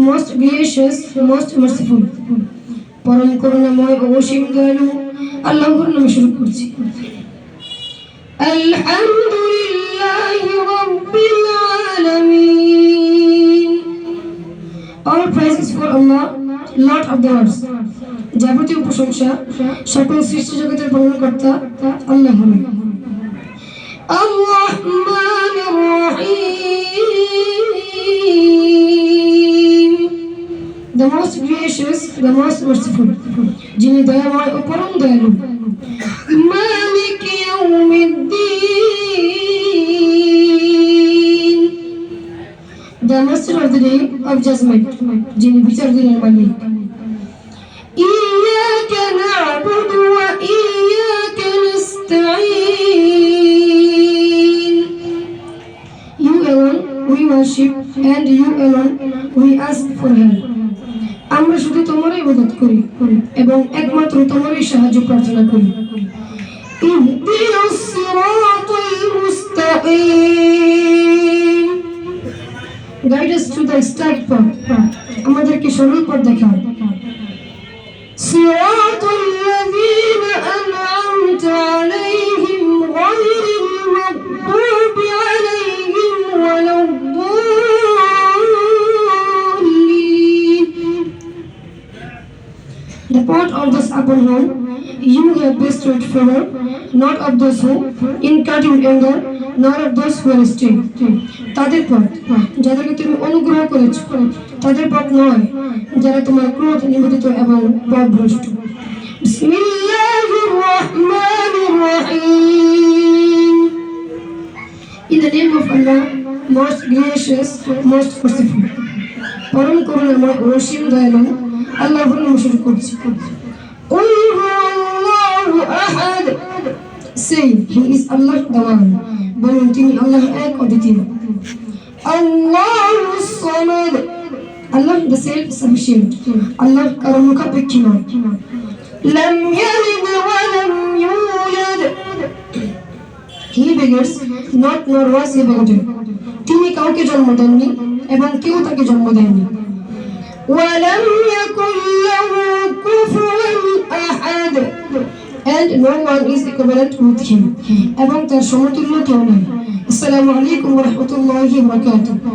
most gracious, most merciful. পরম করুণাময় ও অসীম দয়ালু আল্লাহর নামে শুরু করছি আলহামদুলিল্লাহ রাব্বিল praises for Allah, Lord of the worlds. যাবতীয় প্রশংসা সকল সৃষ্টি জগতের পালনকর্তা আল্লাহ হলেন الرحمن الرحيم The most gracious, the most merciful যিনি দয়াময় ও পরম দয়ালু The master of the day of judgment যিনি বিচার দিনের মালিক إياك نعبد وإياك نستعين You alone we worship and you alone we ask for help. আমরা শুধু তোমারই ইবাদত করি এবং একমাত্র তোমারই সাহায্য প্রার্থনা করি اهدنا الصراط المستقيم Guide us to the straight path. আমাদেরকে সরল পথ দেখাও صراط الذين أنعمت عليهم غير المغضوب عليهم ولا الضالين The path of those upon whom you have bestowed favor, not of those who incurred in anger, nor of those who are stray. তাদের পথ যাদেরকে তুমি অনুগ্রহ করেছ তাদের পথ নয় যারা তোমার ক্রোধ নিবেদিত এবং পথভ্রষ্ট বিসমিল্লাহির রহমানির রহিম In the name of Allah, most gracious, most merciful. পরম করুণাময় ও অসীম দয়ালু আল্লাহর নাম শুরু করছি Say, He is Allah the one. বলুন তিনি আল্লাহ এক অদ্বিতীয় আল্লাহ সমাদ আল্লাহ the self sufficient আল্লাহ কারো মুখাপেক্ষী নয় لم يلد ولم يولد He beggars not nor was he begotten তিনি কাউকে জন্ম দেননি এবং কেউ তাকে জন্ম দেয়নি ولم يكن له كفوا أحد and no one is equivalent with him এবং তার সমতুল্য কেউ নেই আসসালামু আলাইকুম ওয়া রাহমাতুল্লাহি ওয়া বারাকাতুহু।